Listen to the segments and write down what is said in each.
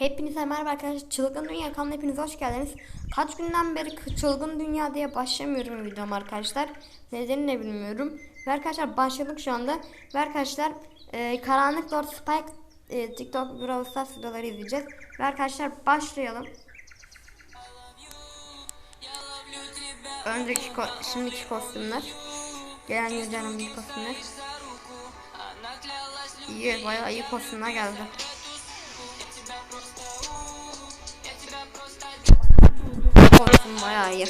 Hepinize merhaba arkadaşlar. Çılgın Dünya kanalına hepiniz hoş geldiniz. Kaç günden beri Çılgın Dünya diye başlamıyorum videom arkadaşlar. Nedenini ne bilmiyorum. Ve arkadaşlar başladık şu anda. Ve arkadaşlar e, Karanlık Lord Spike e, TikTok Brawl Stars videoları izleyeceğiz. Ve arkadaşlar başlayalım. Önceki ko- şimdiki kostümler. Gelen yüzlerin bir kostümler. İyi bayağı iyi kostümler geldi. Kostüm bayağı iyi.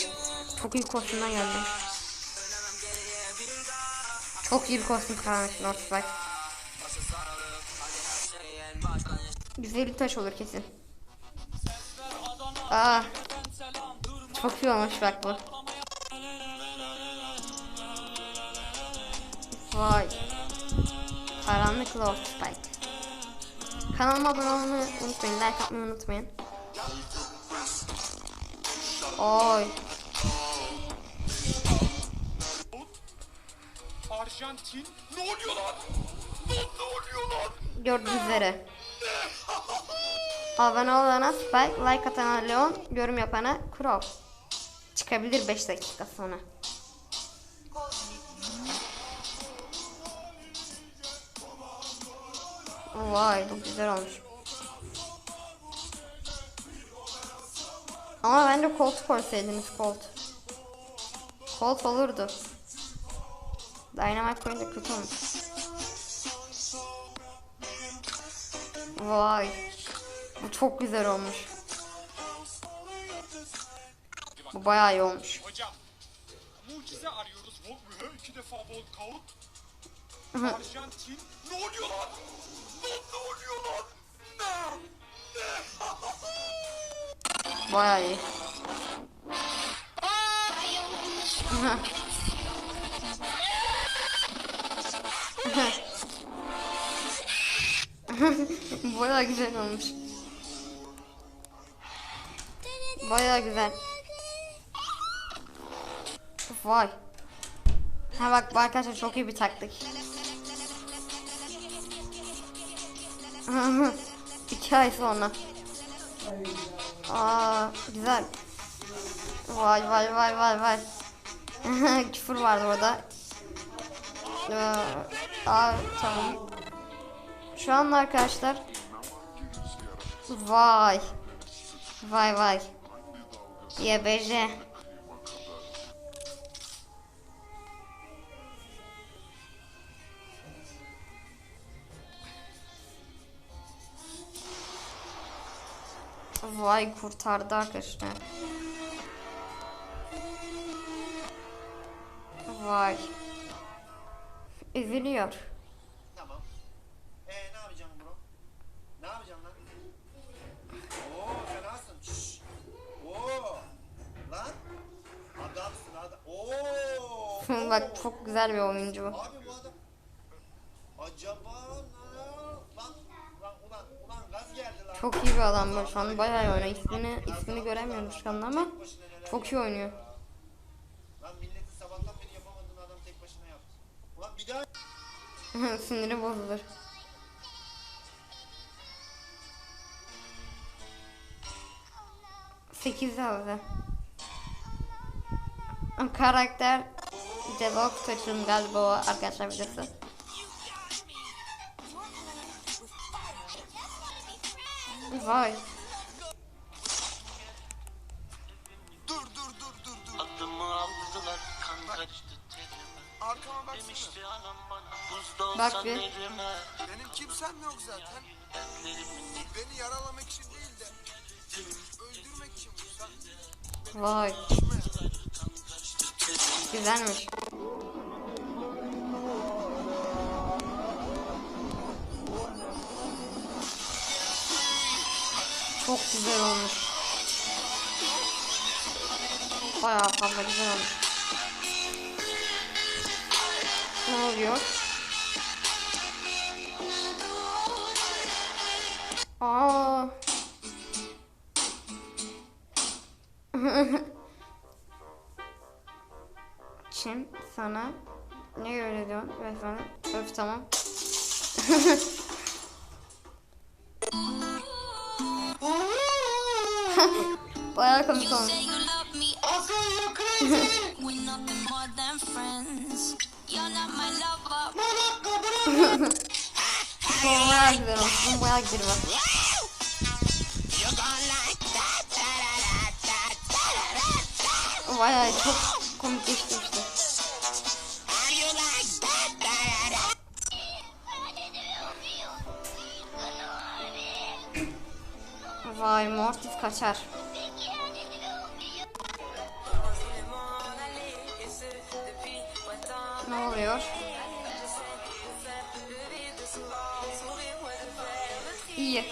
Çok iyi kostümler geldi. Çok iyi bir kostüm karanlık Lord Spike. Güzel taş olur kesin. Aa, çok iyi olmuş bak bu. Vay. Karanlık Lord Spike. Kanalıma abone olmayı unutmayın. Like atmayı unutmayın. Oy. Arjantin ne oluyor lan? Ne oluyor lan? Gördüğünüz üzere. Abone olana Spike, like atana Leon, yorum yapana Crow. Çıkabilir 5 dakika sonra. Vay çok güzel olmuş. Ama bence Colt koysaydınız Colt. Colt olurdu. Dynamite koyunca kötü olmuş. Vay. Bu çok güzel olmuş. Bu bayağı iyi olmuş. Hocam mucize arıyoruz. Vol mühe iki defa vol kaut. Hı. Arjantin ne oluyor lan? Lan ne oluyor lan? Ne? Bayağı iyi. bayağı güzel olmuş. Bayağı güzel. Vay. Ha bak arkadaşlar çok iyi bir taktik. İki ay sonra. Aa güzel. Vay vay vay vay vay. Küfür vardı orada. Ee, aa, tamam. Şu an arkadaşlar. Vay. Vay vay. YBJ. Vay kurtardı arkadaşlar. Vay. Üzülüyor. Tamam. Ee ne yapacaksın bro? Ne yapacaksın lan? Oo fenasın. Şşş. Oo. Lan. Adamsın adam. Oo. Bak çok güzel bir oyuncu bu. Abi bu adam. Acaba lan lan lan ulan ulan gaz geldi lan. Çok iyi bir adam bu. Şu an bayağı iyi oynuyor. İsmini, ismini göremiyorum şu anda ama çok iyi oynuyor. Siniri bozulur. Sekiz aldı. Karakter Devok Taç'ın galiba o arkadaşlar videosu. Vay. Adımı aldılar kan karıştı terime Arkama baksana. Demişti anam bana buzda Bak olsan bir. elime Benim kimsem yok zaten. Beni yaralamak için değil de öldürmek için vursan. Vay. Güzelmiş. Çok güzel olmuş. Bayağı fazla güzel olmuş. Ne oluyor? Aa. Çin sana ne öyle diyorsun? Ve sana öf tamam. Boy, here comes the phone. Also, you're crazy. We're nothing more than friends. You're not my lover. Vay Mortis kaçar. Ne oluyor? İyi.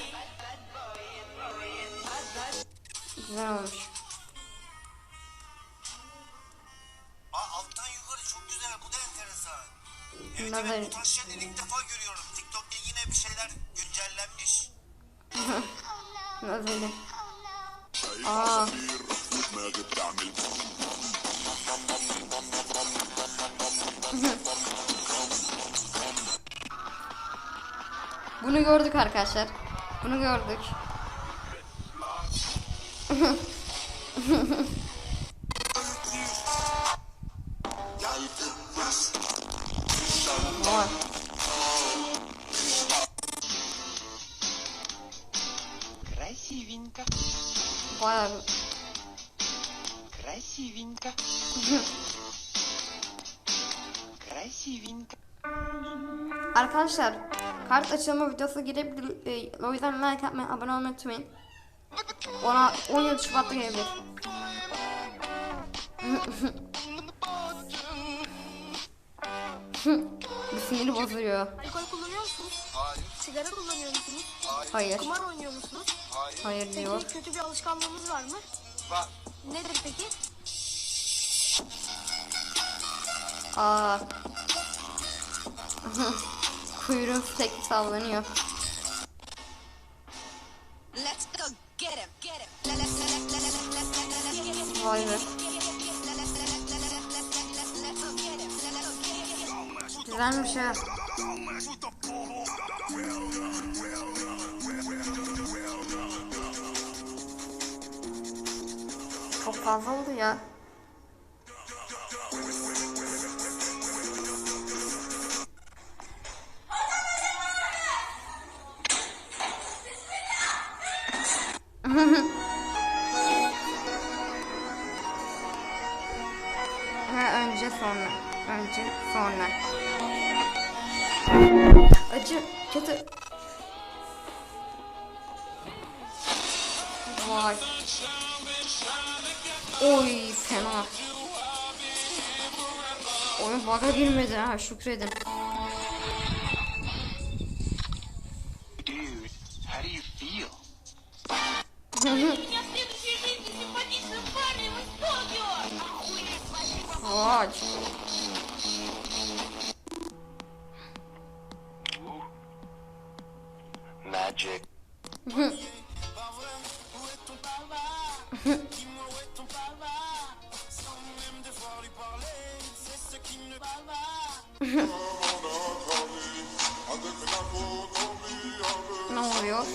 Güzel olmuş. Aa, alttan yukarı çok güzel. Bu da enteresan. Evet evet bu tarz şeyleri ilk defa görüyorum. Öyle? Aa. Bunu gördük arkadaşlar. Bunu gördük. красивенько. Красивенько. Arkadaşlar kart açılma videosu girebilir. E, o yüzden like atmayı, abone olmayı unutmayın. Ona 17 Şubat'ta gelebilir. Bu siniri bozuyor. Alkol kullanıyor musunuz? Hayır. Sigara kullanıyor musunuz? Hayır. Kumar oynuyor musunuz? Hayır diyor. Peki kötü bir alışkanlığınız var mı? Var. Nedir peki? la la la la. Vay be. Güzelmiş ha. Çok fazla oldu ya. Acı, kötü. Vay. Oy fena. Oyun bug'a girmedi ha şükredin. Dude, Ne oluyor?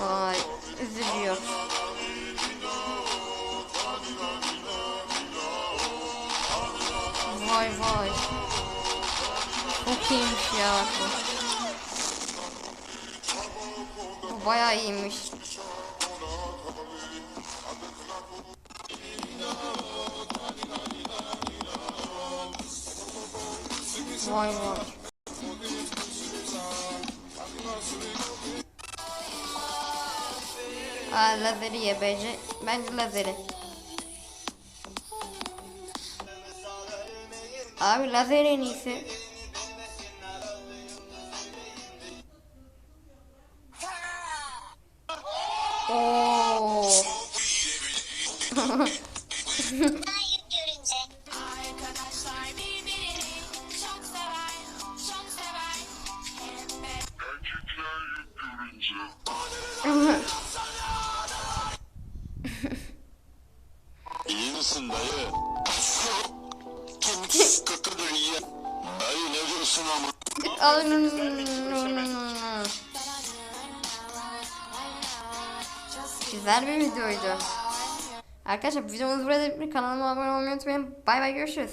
Vay üzülüyor. Vay vay. Çok iyiymiş ya bu. Bayağı iyiymiş. Vay vay. Aa lazeri YBC. Bence lazeri. Abi lazer en iyisi. Oo. Misin dayı? Kemik kötüdür iyi. Dayı ne diyorsun ama? Güzel bir videoydu. Arkadaşlar videomuz burada. Kanalıma abone olmayı unutmayın. Bay bay görüşürüz.